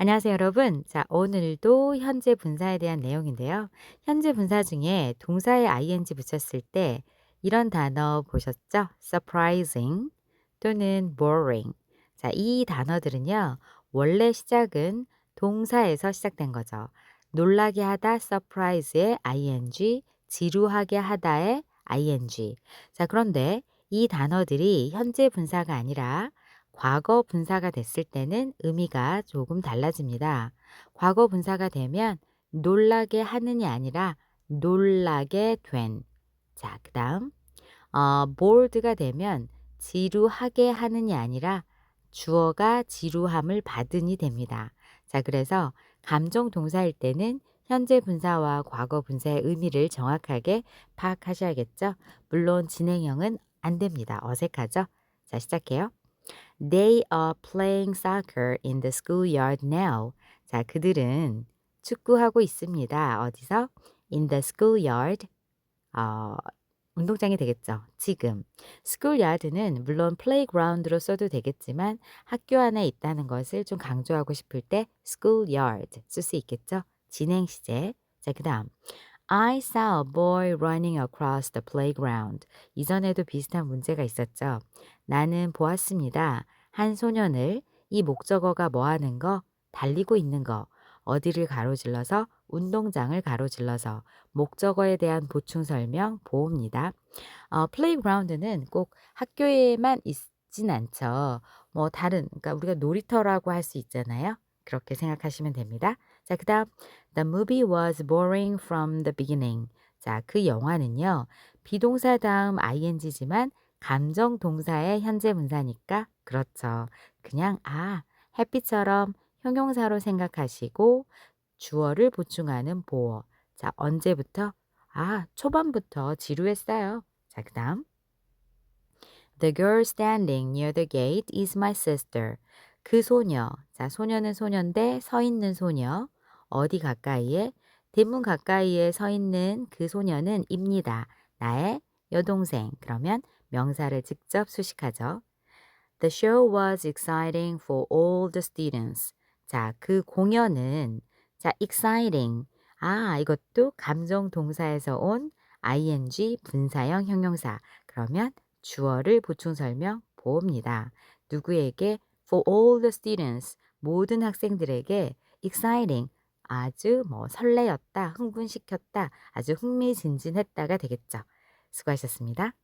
안녕하세요, 여러분. 자, 오늘도 현재 분사에 대한 내용인데요. 현재 분사 중에 동사에 ing 붙였을 때 이런 단어 보셨죠? surprising 또는 boring. 자, 이 단어들은요. 원래 시작은 동사에서 시작된 거죠. 놀라게 하다 surprise의 ing, 지루하게 하다의 ing. 자, 그런데 이 단어들이 현재 분사가 아니라 과거 분사가 됐을 때는 의미가 조금 달라집니다. 과거 분사가 되면 놀라게 하는이 아니라 놀라게 된. 자, 그 다음, 어, bored가 되면 지루하게 하는이 아니라 주어가 지루함을 받은이 됩니다. 자, 그래서 감정 동사일 때는 현재 분사와 과거 분사의 의미를 정확하게 파악하셔야겠죠? 물론 진행형은 안 됩니다. 어색하죠? 자, 시작해요. They are playing soccer in the schoolyard now. 자, 그들은 축구하고 있습니다. 어디서? In the schoolyard. 어, 운동장이 되겠죠. 지금. schoolyard는 물론 playground로 써도 되겠지만 학교 안에 있다는 것을 좀 강조하고 싶을 때 schoolyard 쓸 수 있겠죠. 진행 시제. 자, 그 다음. I saw a boy running across the playground. 이전에도 비슷한 문제가 있었죠. 나는 보았습니다. 한 소년을 이 목적어가 뭐 하는 거? 달리고 있는 거. 어디를 가로질러서 운동장을 가로질러서 목적어에 대한 보충 설명 보호입니다. 어, 플레이그라운드는 꼭 학교에만 있진 않죠. 뭐 다른 그러니까 우리가 놀이터라고 할 수 있잖아요. 그렇게 생각하시면 됩니다. 자, 그 다음 The movie was boring from the beginning. 자, 그 영화는요. 비동사 다음 ing지만 감정 동사의 현재 문사니까 그렇죠. 그냥 아, 햇빛처럼 형용사로 생각하시고 주어를 보충하는 보어. 자, 언제부터? 아, 초반부터 지루했어요. 자, 그 다음. The girl standing near the gate is my sister. 그 소녀. 자, 소녀는 소년데 서 있는 소녀. 어디 가까이에? 대문 가까이에 서 있는 그 소녀는 입니다. 나의 여동생. 그러면 명사를 직접 수식하죠. The show was exciting for all the students. 자, 그 공연은 자, exciting. 아, 이것도 감정 동사에서 온 ing 분사형 형용사. 그러면 주어를 보충 설명 보호입니다. 누구에게 for all the students 모든 학생들에게 exciting 아주 뭐 설레였다, 흥분시켰다, 아주 흥미진진했다가 되겠죠. 수고하셨습니다.